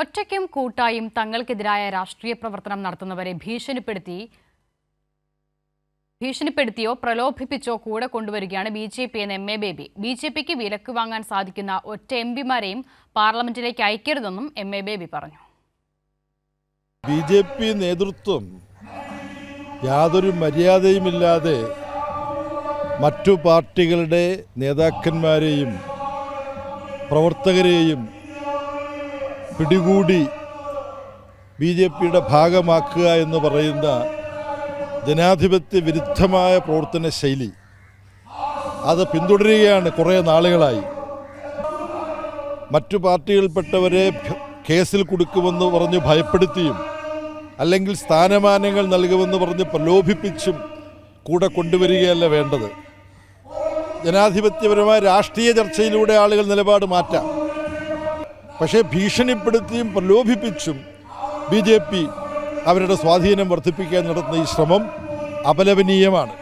ഒറ്റയ്ക്കും കൂട്ടായും തങ്ങൾക്കെതിരായ രാഷ്ട്രീയ പ്രവർത്തനം നടത്തുന്നവരെ ഭീഷണിപ്പെടുത്തി ഭീഷണിപ്പെടുത്തിയോ പ്രലോഭിപ്പിച്ചോ കൂടെ കൊണ്ടുവരികയാണ് ബി ജെ പി എന്ന M A Baby. B J പിക്ക് വിലക്ക് വാങ്ങാൻ സാധിക്കുന്ന ഒറ്റ എം പിമാരെയും പാർലമെന്റിലേക്ക് അയക്കരുതെന്നും എം എ ബേബി പറഞ്ഞു. ബി ജെ പി നേതൃത്വം യാതൊരു മര്യാദയുമില്ലാതെ മറ്റു പാർട്ടികളുടെ നേതാക്കന്മാരെയും പ്രവർത്തകരെയും പിടികൂടി ബി ജെ പിയുടെ ഭാഗമാക്കുക എന്ന് പറയുന്ന ജനാധിപത്യ വിരുദ്ധമായ പ്രവർത്തന ശൈലി. അത് പിന്തുടരുകയാണ് കുറേ നാളുകളായി. മറ്റു പാർട്ടികളിൽപ്പെട്ടവരെ കേസിൽ കൊടുക്കുമെന്ന് പറഞ്ഞ് ഭയപ്പെടുത്തിയും അല്ലെങ്കിൽ സ്ഥാനമാനങ്ങൾ നൽകുമെന്ന് പറഞ്ഞ് പ്രലോഭിപ്പിച്ചും കൂടെ കൊണ്ടുവരികയല്ല വേണ്ടത്. ജനാധിപത്യപരമായ രാഷ്ട്രീയ ചർച്ചയിലൂടെ ആളുകൾ നിലപാട് മാറ്റാം. പക്ഷേ ഭീഷണിപ്പെടുത്തിയും പ്രലോഭിപ്പിച്ചും ബി ജെ പി അവരുടെ സ്വാധീനം വർദ്ധിപ്പിക്കാൻ നടത്തുന്ന ഈ ശ്രമം അപലപനീയമാണ്.